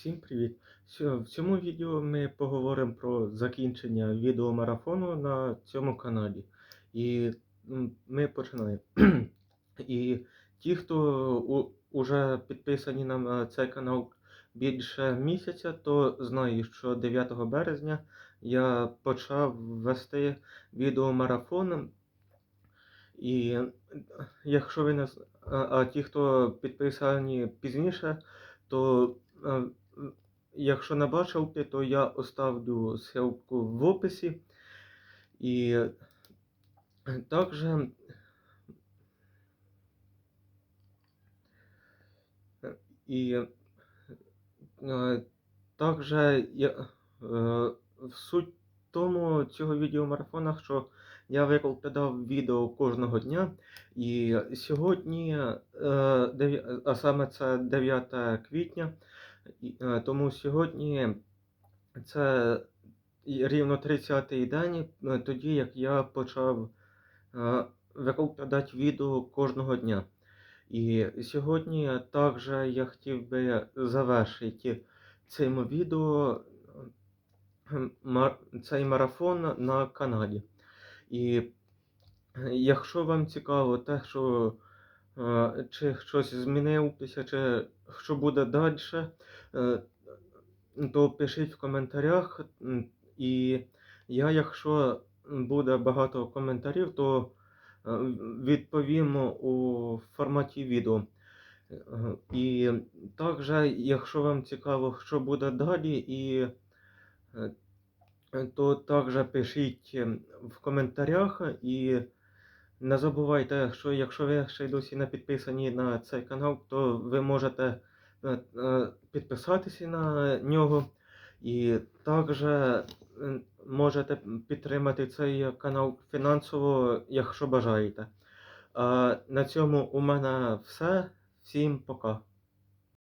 Всім привіт! В цьому відео ми поговоримо про закінчення відеомарафону на цьому каналі. І ми починаємо. І ті, хто вже підписані на цей канал більше місяця, то знають, що 9 березня я почав вести відеомарафон. І якщо ви не а, ті, хто підписані пізніше, то е, якщо не бачив, то я оставлю ссылку в описі. І е, також і е, також я, е, в суть тому цього відеомарафона, що я викладав відео кожного дня. І сьогодні, е, а саме це 9 квітня, е, тому сьогодні це рівно 30-й день, е, тоді як я почав е, викладати відео кожного дня. І сьогодні також я хотів би завершити цим відео е, цей марафон на каналі. І е, якщо вам цікаво те, що е, чи щось змінилося, чи що буде далі, то пишіть в коментарях. І я, якщо буде багато коментарів, то е, відповім у форматі відео. Е, І також, якщо вам цікаво, що буде далі, і е, то також пишіть е, в коментарях і не забувайте, що якщо ви ще й досі не підписані на цей канал, то ви можете е, е, підписатися на нього і також е, можете підтримати цей канал фінансово, якщо бажаєте. На цьому у мене все. Всім пока.